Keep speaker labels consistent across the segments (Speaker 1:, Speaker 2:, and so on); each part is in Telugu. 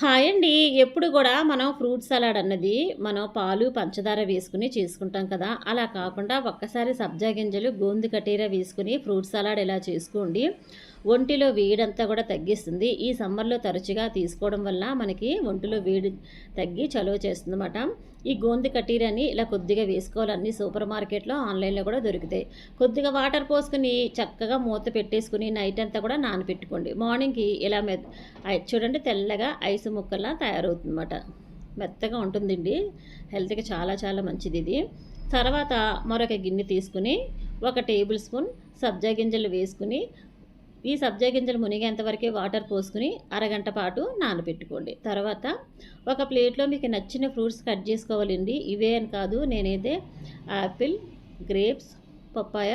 Speaker 1: హాయ్ అండి. ఎప్పుడు కూడా మనం ఫ్రూట్ సలాడ్ అన్నది మనం పాలు పంచదార వేసుకుని చేసుకుంటాం కదా. అలా కాకుండా ఒక్కసారి సబ్జా గింజలు గోంది కటీర వేసుకుని ఫ్రూట్ సలాడ్ ఇలా చేసుకోండి. ఒంటిలో వేడంతా కూడా తగ్గిస్తుంది. ఈ సమ్మర్లో తరచుగా తీసుకోవడం వల్ల మనకి ఒంటిలో వేడి తగ్గి చలువ చేస్తుందన్నమాట. ఈ గోంది కటీరని ఇలా కొద్దిగా వేసుకోవాలన్నీ సూపర్ మార్కెట్లో ఆన్లైన్లో కూడా దొరుకుతాయి. కొద్దిగా వాటర్ పోసుకుని చక్కగా మూత పెట్టేసుకుని నైట్ అంతా కూడా నానపెట్టుకోండి. మార్నింగ్కి ఇలా మె చూడండి తెల్లగా ఐసు ముక్కల్లా తయారవుతుందన్నమాట. మెత్తగా ఉంటుందండి. హెల్త్కి చాలా చాలా మంచిది ఇది. తర్వాత మరొక గిన్నె తీసుకుని ఒక టేబుల్ స్పూన్ సబ్జా గింజలు వేసుకుని ఈ సబ్జా గింజలు మునిగేంత వరకే వాటర్ పోసుకుని అరగంట పాటు నానబెట్టుకోండి. తర్వాత ఒక ప్లేట్లో మీకు నచ్చిన ఫ్రూట్స్ కట్ చేసుకోవాలండి. ఇవే అని కాదు నేనైతే యాపిల్ గ్రేప్స్ పప్పాయ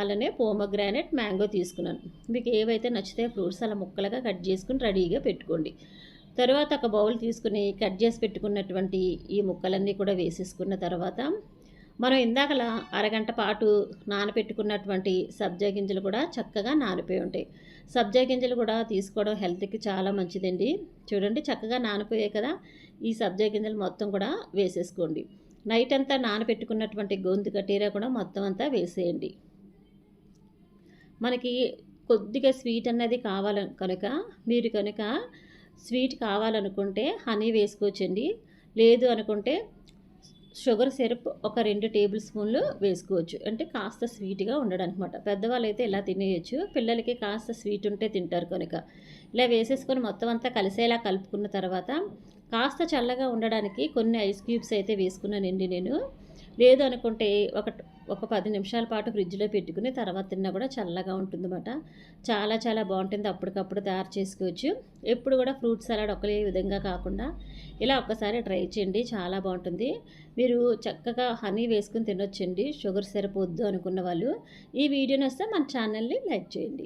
Speaker 1: అలానే పోమగ్రానైట్ మ్యాంగో తీసుకున్నాను. మీకు ఏవైతే నచ్చితే ఫ్రూట్స్ అలా ముక్కలుగా కట్ చేసుకుని రెడీగా పెట్టుకోండి. తర్వాత ఒక బౌల్ తీసుకుని కట్ చేసి పెట్టుకున్నటువంటి ఈ ముక్కలన్నీ కూడా వేసేసుకున్న తర్వాత మనం ఇందాకలా అరగంట పాటు నానపెట్టుకున్నటువంటి సబ్జా గింజలు కూడా చక్కగా నానిపోయి ఉంటాయి. సబ్జా గింజలు కూడా తీసుకోవడం హెల్త్కి చాలా మంచిదండి. చూడండి చక్కగా నానిపోయాయి కదా. ఈ సబ్జా గింజలు మొత్తం కూడా వేసేసుకోండి. నైట్ అంతా నానపెట్టుకున్నటువంటి గొంతు కటీరా కూడా మొత్తం అంతా వేసేయండి. మనకి కొద్దిగా స్వీట్ అన్నది కావాలి కనుక మీరు కనుక స్వీట్ కావాలనుకుంటే హనీ వేసుకోవచ్చండి. లేదు అనుకుంటే షుగర్ సిరప్ ఒక రెండు టేబుల్ స్పూన్లు వేసుకోవచ్చు. అంటే కాస్త స్వీట్గా ఉండడనమాట. పెద్దవాళ్ళు అయితే ఇలా తినేయచ్చు. పిల్లలకి కాస్త స్వీట్ ఉంటే తింటారు కనుక. ఇలా వేసేసుకొని మొత్తం అంతా కలిసేలా కలుపుకున్న తర్వాత కాస్త చల్లగా ఉండడానికి కొన్ని ఐస్ క్యూబ్స్ అయితే వేసుకున్నానండి నేను. లేదు అనుకుంటే ఒక ఒక పది నిమిషాల పాటు ఫ్రిడ్జ్లో పెట్టుకుని తర్వాత తిన్నా కూడా చల్లగా ఉంటుందన్నమాట. చాలా చాలా బాగుంటుంది. అప్పటికప్పుడు తయారు చేసుకోవచ్చు. ఎప్పుడు కూడా ఫ్రూట్ సలాడ్ ఒకే విధంగా కాకుండా ఇలా ఒక్కసారి ట్రై చేయండి. చాలా బాగుంటుంది. మీరు చక్కగా హనీ వేసుకుని తినొచ్చండి. షుగర్ సరిపోద్దు అనుకున్న వాళ్ళు ఈ వీడియోని వస్తే మన ఛానల్ని లైక్ చేయండి.